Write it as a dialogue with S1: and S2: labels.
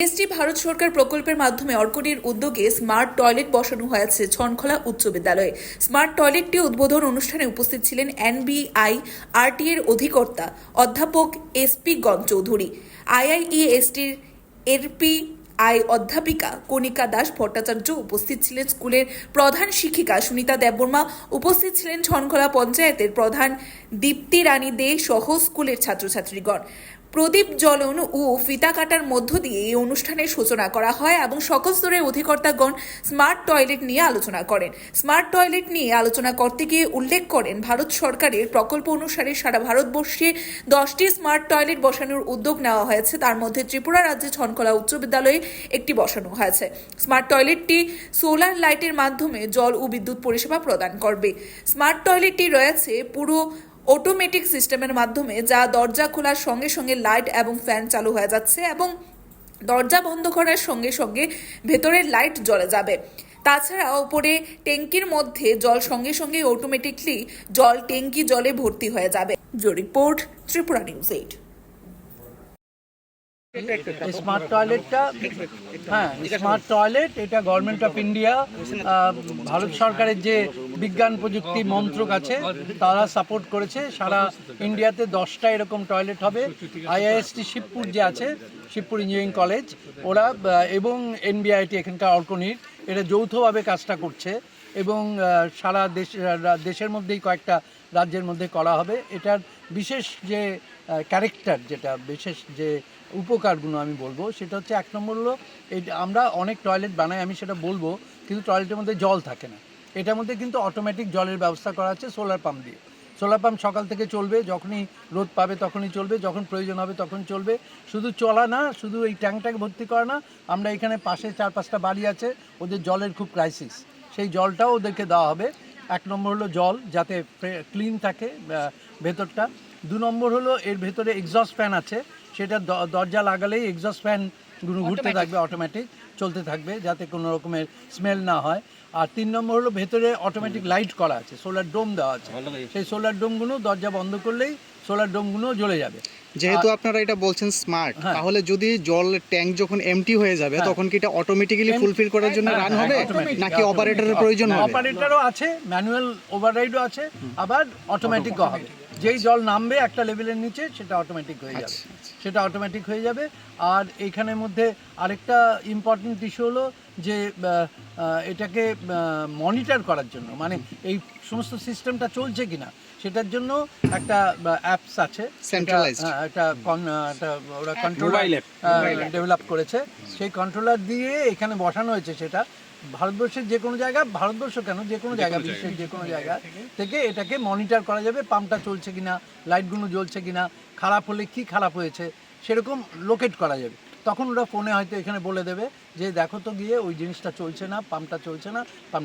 S1: ST Bharat সরকার প্রকল্পের মাধ্যমে অর্কটির উদ্যোগে স্মার্ট টয়লেট বসানো হয়েছে ছনখলা উচ্চ বিদ্যালয়ে। স্মার্ট টয়লেটটি উদ্বোধন অনুষ্ঠানে উপস্থিত ছিলেন এনবিআই আরটি এর অধিকর্তা অধ্যাপক এসপি গণ চৌধুরী। আইআইইএসটির এরপি আই অধ্যাপিকা কণিকা দাস ভট্টাচার্য উপস্থিত ছিলেন স্কুলের প্রধান শিক্ষিকা সুনিতা দেববর্মা। উপস্থিত ছিলেন ছনখলা পঞ্চায়েতের প্রধান দীপ্তি রানী দে সহ স্কুলের ছাত্রছাত্রীগণ। প্রদীপ জ্বলন ও ফিতা কাটার মধ্য দিয়ে এই অনুষ্ঠানের সূচনা করা হয় এবং সকল স্তরের অধিকর্তাগণ স্মার্ট টয়লেট নিয়ে আলোচনা করেন। স্মার্ট টয়লেট নিয়ে আলোচনা করতে গিয়ে উল্লেখ করেন, ভারত সরকারের প্রকল্প অনুসারে সারা ভারতবর্ষে দশটি স্মার্ট টয়লেট বসানোর উদ্যোগ নেওয়া হয়েছে। তার মধ্যে ত্রিপুরা রাজ্যে ছনকলা উচ্চ বিদ্যালয়ে একটি বসানো হয়েছে। স্মার্ট টয়লেটটি সোলার লাইটের মাধ্যমে জল ও বিদ্যুৎ পরিষেবা প্রদান করবে। স্মার্ট টয়লেটটি রয়েছে পুরো অটোমেটিক সিস্টেমের মাধ্যমে যা দরজা খোলার সঙ্গে সঙ্গে লাইট এবং ফ্যান চালু হয়ে যাচ্ছে এবং দরজা বন্ধ করার সঙ্গে সঙ্গে ভেতরের লাইট জ্বলে যাবে। তাছাড়া ওপরে ট্যাঙ্কির মধ্যে জল সঙ্গে সঙ্গে অটোমেটিকলি জল ট্যাঙ্কি জলে ভর্তি হয়ে যাবে। Report, Tripura news eight.
S2: Smart টয়লেটটা হ্যাঁ স্মার্ট টয়লেট এটা গভর্নমেন্ট অফ ইন্ডিয়া ভারত সরকারের যে বিজ্ঞান প্রযুক্তি মন্ত্রক আছে, তারা সাপোর্ট করেছে। সারা ইন্ডিয়াতে দশটা এরকম টয়লেট হবে। আইআইএসটি শিবপুর যে আছে, শিবপুর ইঞ্জিনিয়ারিং কলেজ ওরা এবং এনবিআইটি এখানকার অর্কনির এটা যৌথভাবে কাজটা করছে। এবং সারা দেশ দেশের মধ্যেই কয়েকটা রাজ্যের মধ্যে করা হবে। এটার বিশেষ যে ক্যারেক্টার যেটা বিশেষ যে উপকারগুলো আমি বলব, সেটা হচ্ছে এক নম্বর হলো আমরা অনেক টয়লেট বানাই, আমি সেটা বলব, কিন্তু টয়লেটের মধ্যে জল থাকে না। এটার মধ্যে কিন্তু অটোমেটিক জলের ব্যবস্থা করা আছে সোলার পাম্প দিয়ে। সোলার পাম্প সকাল থেকে চলবে, যখনই রোদ পাবে তখনই চলবে, যখন প্রয়োজন হবে তখন চলবে। শুধু চলা না, শুধু এই ট্যাঙ্কটাকে ভর্তি করা না, আমরা এখানে পাশে চার পাঁচটা বাড়ি আছে, ওদের জলের খুব ক্রাইসিস সেই জলটাও ওদেরকে দেওয়া হবে। এক নম্বর হলো জল, যাতে ক্লিন থাকে ভেতরটা। দু নম্বর হলো এর ভেতরে এক্সস্ট ফ্যান আছে। সেটা দরজা লাগালেই এক্সস্ট ফ্যান ঘুরতে থাকবে অটোমেটিক চলতে থাকবে যাতে কোনো রকমের স্মেল না হয়। আর তিন নম্বর হলো ভেতরে অটোমেটিক লাইট করা আছে সোলার ডোম দেওয়া আছে। সেই সোলার ডোমগুলো দরজা বন্ধ করলেই সোলার ডোমগুলো জ্বলে যাবে।
S3: যেহেতু আপনারা এটা বলছেন স্মার্ট
S2: হ্যাঁ।
S3: তাহলে যদি জল ট্যাঙ্ক যখন এমটি হয়ে যাবে তখন কি এটা অটোমেটিক্যালি ফুলফিল করার জন্য রান হবে? নাকি অপারেটরের প্রয়োজন হবে?
S2: অপারেটরও আছে ম্যানুয়াল ওভাররাইডও আছে আবার অটোমেটিকও হবে। যেই জল নামবে একটা লেভেলের নিচে সেটা অটোমেটিক হয়ে যাবে। সেটা অটোমেটিক হয়ে যাবে। আর এইখানের মধ্যে আরেকটা ইম্পর্টেন্ট ইস্যু হলো যে এটাকে মনিটর করার জন্য। মানে এই সমস্ত সিস্টেমটা চলছে কিনা সেটার জন্য একটা অ্যাপস আছে। একটা ওরা কন্ট্রোলার ডেভেলপ করেছে। সেই কন্ট্রোলার দিয়ে এখানে বসানো হয়েছে সেটা। ভারতবর্ষের যে কোনো জায়গা ভারতবর্ষ কেন? যে কোনো জায়গা বিশ্বের যে কোনো জায়গা থেকে। এটাকে মনিটর করা যাবে পাম্পটা চলছে কিনা লাইটগুলো জ্বলছে কিনা খারাপ হলে কি খারাপ হয়েছে সেরকম লোকেট করা যাবে। তখন ওরা ফোনে হয়তো এখানে বলে দেবে যে দেখো তো গিয়ে ওই জিনিসটা চলছে না পাম্পটা চলছে না পাম্প